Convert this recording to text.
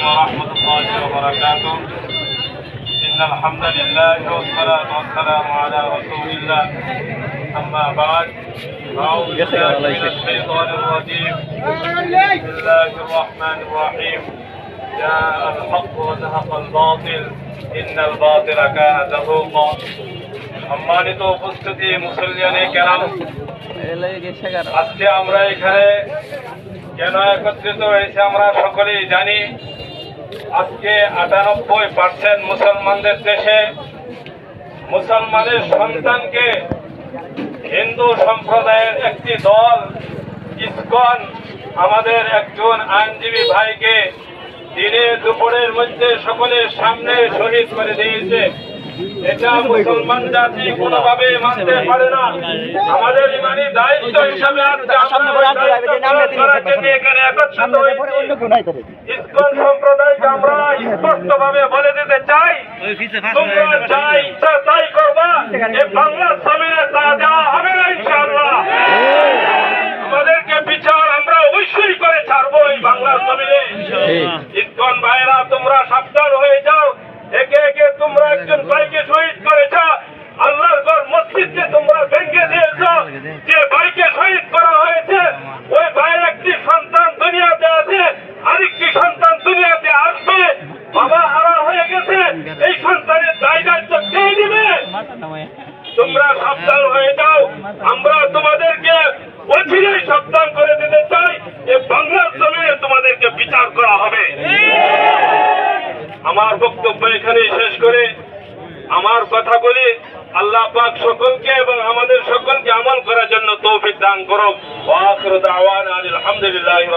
ورحمة الله وبركاته إن الحمد لله والصلاة والسلام على رسول الله أما بعد أعوذ بالله من الشيطان الرجيم بسم الله الرحمن الرحيم جاء الحق وزهق الباطل إن الباطل كان زهوقا সম্মানিত উপস্থিতি মুসলিয়ানে কেরাম আজকে আমরা এখানে কেন একত্রিত হয়েছে আমরা সকলেই জানি আজকে আটানব্বই পার্সেন্ট মুসলমানদের দেশে মুসলমানের সন্তানকে হিন্দু সম্প্রদায়ের একটি দল, ইসকন, আমাদের একজন আইনজীবী ভাইকে দিনে দুপুরের মধ্যে সকলের সামনে শহীদ করে দিয়েছে। এটা মুসলমান জাতি কোনোভাবে মানতে পারে না। আমাদের ইমানি দায়িত্ব হিসাবে আজকে আমরা দায়িত্ব করার জন্য এখানে একত্রিত হয়েছি ইসকন সম্প্রদায়কে আমরা স্পষ্টভাবে বলে দিতে চাই তোমরা যা ইচ্ছা তাই করবা বাংলার জমিনে তা দেওয়া হবে না ইনশাআল্লাহ। আমাদেরকে বিচার আমরা অবশ্যই করে ছাড়বো এই বাংলার জমিনে ইসকন ভাইরা তোমরা সাবধান হয়ে যাও। একে একে তোমরা একজন হয়ে গেছে, এই দায় দায়িত্ব কে দিবে তোমরা সাবধান হয়ে যাও। আমরা তোমাদেরকে অচিরেই সাবধান করে দিতে চাই। এ বাংলার জমিনে তোমাদেরকে বিচার করা হবে। আমার বক্তব্য এখানেই শেষ করে আমার কথাগুলি আল্লাহ পাক সকলকে এবং আমাদের সকলকে আমল করার জন্য তৌফিক দান দাওয়ানা আলহামদুলিল্লাহি